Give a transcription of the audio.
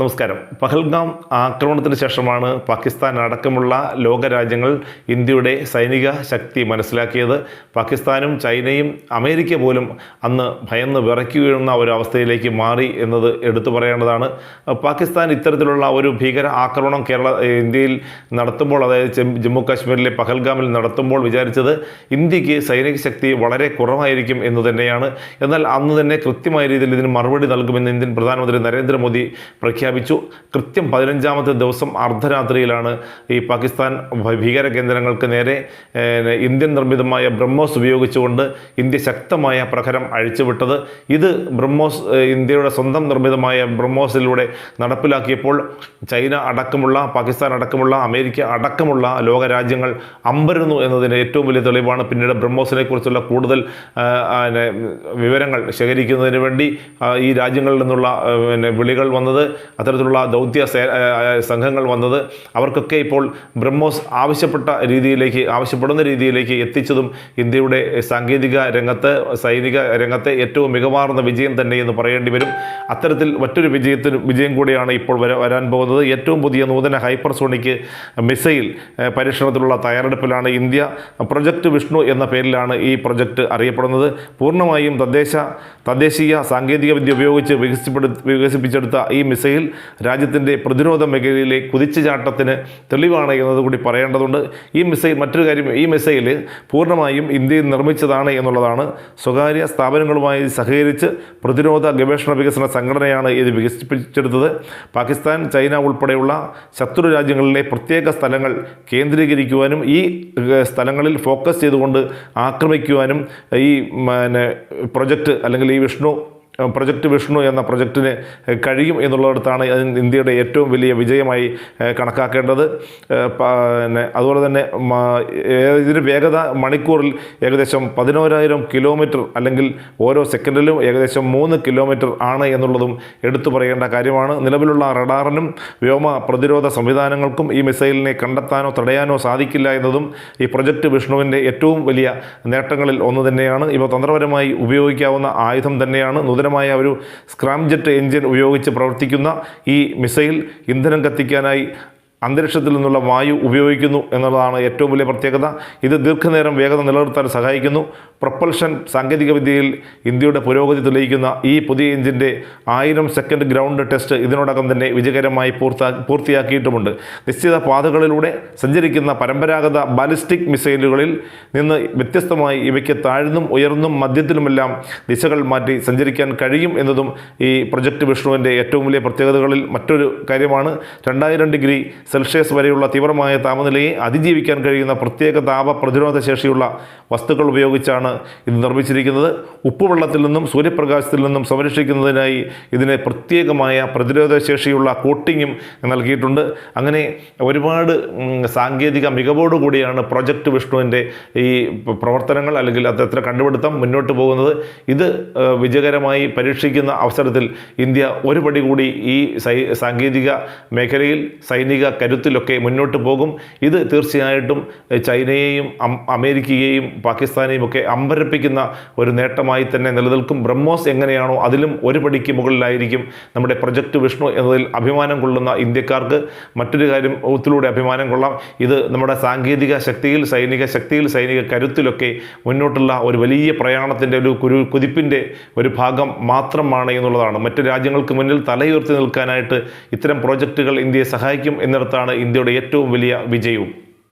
നമസ്കാരം. പഹൽഗാം ആക്രമണത്തിന് ശേഷമാണ് പാകിസ്ഥാൻ അടക്കമുള്ള ലോകരാജ്യങ്ങൾ ഇന്ത്യയുടെ സൈനിക ശക്തി മനസ്സിലാക്കിയത്. പാകിസ്ഥാനും ചൈനയും അമേരിക്ക പോലും അന്ന് ഭയന്ന് വിറയ്ക്കുന്ന ഒരു അവസ്ഥയിലേക്ക് മാറി എന്നത് എടുത്തു പറയേണ്ടതാണ്. പാകിസ്ഥാൻ ഇത്തരത്തിലുള്ള ഒരു ഭീകര ആക്രമണം കേരള ഇന്ത്യയിൽ നടത്തുമ്പോൾ അതായത് ജമ്മു കാശ്മീരിലെ പഹൽഗാമിൽ നടത്തുമ്പോൾ വിചാരിച്ചത് ഇന്ത്യയ്ക്ക് സൈനിക ശക്തി വളരെ കുറവായിരിക്കും എന്ന് തന്നെയാണ്. എന്നാൽ അന്ന് തന്നെ കൃത്യമായ രീതിയിൽ ഇതിന് മറുപടി നൽകുമെന്ന് ഇന്ത്യൻ പ്രധാനമന്ത്രി നരേന്ദ്രമോദി പ്രഖ്യാപിച്ചു കൃത്യം പതിനഞ്ചാമത്തെ ദിവസം അർദ്ധരാത്രിയിലാണ് ഈ പാകിസ്ഥാൻ ഭീകര കേന്ദ്രങ്ങൾക്ക് നേരെ ഇന്ത്യൻ നിർമ്മിതമായ ബ്രഹ്മോസ് ഉപയോഗിച്ചുകൊണ്ട് ഇന്ത്യ ശക്തമായ പ്രഹരം അഴിച്ചുവിട്ടത്. ഇത് ബ്രഹ്മോസ് ഇന്ത്യയുടെ സ്വന്തം നിർമ്മിതമായ ബ്രഹ്മോസിലൂടെ നടപ്പിലാക്കിയപ്പോൾ ചൈന അടക്കമുള്ള പാകിസ്ഥാൻ അടക്കമുള്ള അമേരിക്ക അടക്കമുള്ള ലോകരാജ്യങ്ങൾ അമ്പരുന്നു എന്നതിന് ഏറ്റവും വലിയ തെളിവാണ് പിന്നീട് ബ്രഹ്മോസിനെ കുറിച്ചുള്ള കൂടുതൽ വിവരങ്ങൾ ശേഖരിക്കുന്നതിന് വേണ്ടി ഈ രാജ്യങ്ങളിൽ നിന്നുള്ള പിന്നെ വിളികൾ വന്നത്. അത്തരത്തിലുള്ള ദൗത്യ സംഘങ്ങൾ വന്നത് അവർക്കൊക്കെ ഇപ്പോൾ ബ്രഹ്മോസ് ആവശ്യപ്പെട്ട രീതിയിലേക്ക് ആവശ്യപ്പെടുന്ന രീതിയിലേക്ക് എത്തിച്ചതും ഇന്ത്യയുടെ സാങ്കേതിക രംഗത്ത് സൈനിക രംഗത്തെ ഏറ്റവും മികവാർന്ന വിജയം തന്നെ എന്ന് പറയേണ്ടി വരും. അത്തരത്തിൽ മറ്റൊരു വിജയത്തിന് വിജയം കൂടിയാണ് ഇപ്പോൾ വര വരാൻ പോകുന്നത്. ഏറ്റവും പുതിയ നൂതന ഹൈപ്പർസോണിക് മിസൈൽ പരീക്ഷണത്തിലുള്ള തയ്യാറെടുപ്പിലാണ് ഇന്ത്യ. പ്രൊജക്ട് വിഷ്ണു എന്ന പേരിലാണ് ഈ പ്രൊജക്ട് അറിയപ്പെടുന്നത്. പൂർണമായും തദ്ദേശ തദ്ദേശീയ സാങ്കേതിക വിദ്യ ഉപയോഗിച്ച് വികസിപ്പിച്ചെടുത്ത ഈ മിസൈൽ രാജ്യത്തിന്റെ പ്രതിരോധ മേഖലയിലെ കുതിച്ചുചാട്ടത്തിന് തെളിവാണ് എന്നതുകൂടി പറയേണ്ടതുണ്ട്. ഈ മിസൈൽ മറ്റൊരു കാര്യം ഈ മിസൈൽ പൂർണമായും ഇന്ത്യയിൽ നിർമ്മിച്ചതാണ് എന്നുള്ളതാണ്. സ്വകാര്യ സ്ഥാപനങ്ങളുമായി സഹകരിച്ച് പ്രതിരോധ ഗവേഷണ വികസന സംഘടനയാണ് ഇത് വികസിപ്പിച്ചെടുത്തത്. പാകിസ്ഥാൻ ചൈന ഉൾപ്പെടെയുള്ള ശത്രു രാജ്യങ്ങളിലെ പ്രത്യേക സ്ഥലങ്ങൾ കേന്ദ്രീകരിക്കുവാനും ഈ സ്ഥലങ്ങളിൽ ഫോക്കസ് ചെയ്തുകൊണ്ട് ആക്രമിക്കുവാനും ഈ പിന്നെ പ്രൊജക്റ്റ് അല്ലെങ്കിൽ ഈ വിഷ്ണു പ്രൊജക്റ്റ് വിഷ്ണു എന്ന പ്രൊജക്റ്റിന് കഴിയും എന്നുള്ളിടത്താണ് ഇന്ത്യയുടെ ഏറ്റവും വലിയ വിജയമായി കണക്കാക്കേണ്ടത്. പിന്നെ അതുപോലെ തന്നെ ഇതിന് വേഗത മണിക്കൂറിൽ ഏകദേശം പതിനോരായിരം കിലോമീറ്റർ അല്ലെങ്കിൽ ഓരോ സെക്കൻഡിലും ഏകദേശം മൂന്ന് കിലോമീറ്റർ ആണ് എന്നുള്ളതും എടുത്തു പറയേണ്ട കാര്യമാണ്. നിലവിലുള്ള റഡാറിനും വ്യോമ പ്രതിരോധ സംവിധാനങ്ങൾക്കും ഈ മിസൈലിനെ കണ്ടെത്താനോ തടയാനോ സാധിക്കില്ല എന്നതും ഈ പ്രൊജക്റ്റ് വിഷ്ണുവിന്റെ ഏറ്റവും വലിയ നേട്ടങ്ങളിൽ ഒന്ന് തന്നെയാണ്. ഇവ തന്ത്രപരമായി ഉപയോഗിക്കാവുന്ന ആയുധം തന്നെയാണ്. നൂതനമായ ഒരു സ്ക്രാംജെറ്റ് എഞ്ചിൻ ഉപയോഗിച്ച് പ്രവർത്തിക്കുന്ന ഈ മിസൈൽ ഇന്ധനം കത്തിക്കാനായി അന്തരീക്ഷത്തിൽ നിന്നുള്ള വായു ഉപയോഗിക്കുന്നു എന്നുള്ളതാണ് ഏറ്റവും വലിയ പ്രത്യേകത. ഇത് ദീർഘനേരം വേഗത നിലനിർത്താൻ സഹായിക്കുന്നു. പ്രൊപ്പൽഷൻ സാങ്കേതികവിദ്യയിൽ ഇന്ത്യയുടെ പുരോഗതി തെളിയിക്കുന്ന ഈ പുതിയ എഞ്ചിന്റെ ആയിരം സെക്കൻഡ് ഗ്രൗണ്ട് ടെസ്റ്റ് ഇതിനോടകം തന്നെ വിജയകരമായി പൂർത്താ പൂർത്തിയാക്കിയിട്ടുമുണ്ട്. നിശ്ചിത പാതകളിലൂടെ സഞ്ചരിക്കുന്ന പരമ്പരാഗത ബാലിസ്റ്റിക് മിസൈലുകളിൽ നിന്ന് വ്യത്യസ്തമായി ഇവയ്ക്ക് താഴ്ന്നും ഉയർന്നും മധ്യത്തിലുമെല്ലാം ദിശകൾ മാറ്റി സഞ്ചരിക്കാൻ കഴിയും എന്നതും ഈ പ്രൊജക്ട് വിഷ്ണുവിന്റെ ഏറ്റവും വലിയ പ്രത്യേകതകളിൽ മറ്റൊരു കാര്യമാണ്. രണ്ടായിരം ഡിഗ്രി സെൽഷ്യസ് വരെയുള്ള തീവ്രമായ താപനിലയെ അതിജീവിക്കാൻ കഴിയുന്ന പ്രത്യേക താപ പ്രതിരോധ ശേഷിയുള്ള വസ്തുക്കൾ ഉപയോഗിച്ചാണ് ഇത് നിർമ്മിച്ചിരിക്കുന്നത്. ഉപ്പുവെള്ളത്തിൽ നിന്നും സൂര്യപ്രകാശത്തിൽ നിന്നും സംരക്ഷിക്കുന്നതിനായി ഇതിന് പ്രത്യേകമായ പ്രതിരോധ ശേഷിയുള്ള കോട്ടിങ്ങും നൽകിയിട്ടുണ്ട്. അങ്ങനെ ഒരുപാട് സാങ്കേതിക മികവോടുകൂടിയാണ് പ്രൊജക്ട് വിഷ്ണുവിന്റെ ഈ പ്രവർത്തനങ്ങൾ അല്ലെങ്കിൽ അത്തരത്തിലെ കണ്ടുപിടുത്തം മുന്നോട്ട് പോകുന്നത്. ഇത് വിജയകരമായി പരീക്ഷിക്കുന്ന അവസരത്തിൽ ഇന്ത്യ ഒരു പടി കൂടി ഈ സാങ്കേതിക മേഖലയിൽ സൈനിക കരുത്തിലൊക്കെ മുന്നോട്ട് പോകും. ഇത് തീർച്ചയായിട്ടും ചൈനയെയും അമേരിക്കയെയും പാകിസ്ഥാനെയും ഒക്കെ അമ്പരപ്പിക്കുന്ന ഒരു നേട്ടമായി തന്നെ നിലനിൽക്കും. ബ്രഹ്മോസ് എങ്ങനെയാണോ അതിലും ഒരു പടിക്ക് മുകളിലായിരിക്കും നമ്മുടെ പ്രൊജക്ട് വിഷ്ണു എന്നതിൽ അഭിമാനം കൊള്ളുന്ന ഇന്ത്യക്കാർക്ക്. മറ്റൊരു കാര്യം ഒത്തിലൂടെ അഭിമാനം കൊള്ളാം. ഇത് നമ്മുടെ സാങ്കേതിക ശക്തിയിൽ സൈനിക ശക്തിയിൽ സൈനിക കരുത്തിലൊക്കെ മുന്നോട്ടുള്ള ഒരു വലിയ പ്രയാണത്തിന്റെ ഒരു കുരു കുതിപ്പിന്റെ ഒരു ഭാഗം മാത്രമാണ് എന്നുള്ളതാണ്. മറ്റ് രാജ്യങ്ങൾക്ക് മുന്നിൽ തലയുയർത്തി നിൽക്കാനായിട്ട് ഇത്തരം പ്രോജക്റ്റുകൾ ഇന്ത്യയെ സഹായിക്കും എന്നിടത്താണ് ഇന്ത്യയുടെ ഏറ്റവും വലിയ വിജയവും.